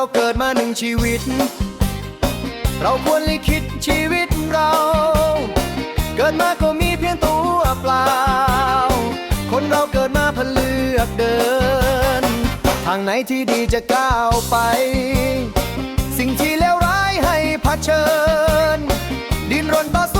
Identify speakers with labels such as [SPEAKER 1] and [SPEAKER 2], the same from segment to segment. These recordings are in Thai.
[SPEAKER 1] เราเกิดมาหนึ่งชีวิต เราควรลิขิตชีวิตเรา เกิดมาก็มีเพียงตัวเปล่า คนเราเกิดมาเพื่อเลือกเดิน ทางไหนที่ดีจะก้าวไป สิ่งที่เลวร้ายให้เผชิญ ดินรนต่อสู้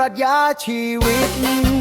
[SPEAKER 1] รัชญาชีวิต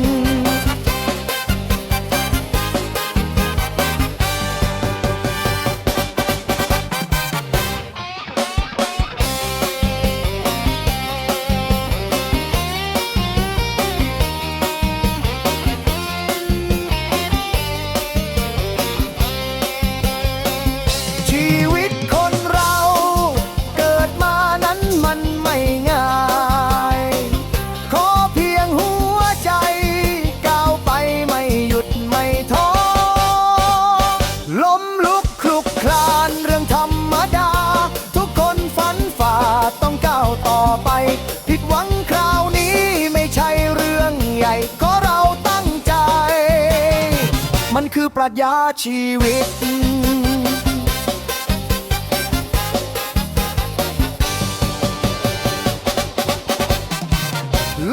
[SPEAKER 1] ขอเราตั้งใจ มันคือปรัชญาชีวิต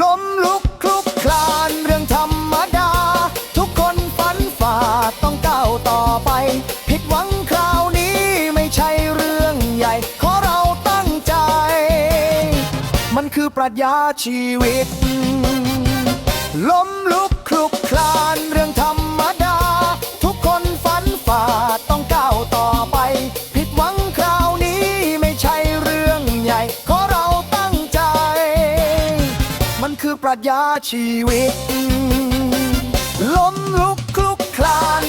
[SPEAKER 1] ล้มลุกคลุกคลานเรื่องธรรมดา ทุกคนฝันฝ่าต้องก้าวต่อไป ผิดหวังคราวนี้ไม่ใช่เรื่องใหญ่ ขอเราตั้งใจ มันคือปรัชญาชีวิต ล้มลุกคลุกคลานเรื่องธรรมดา ทุกคนฝันฝ่าต้องก้าวต่อไป ผิดหวังคราวนี้ไม่ใช่เรื่องใหญ่ ขอเราตั้งใจ มันคือปรัชญาชีวิตล้มลุกคลุกคลาน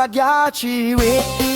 [SPEAKER 1] รัชญาชีวิต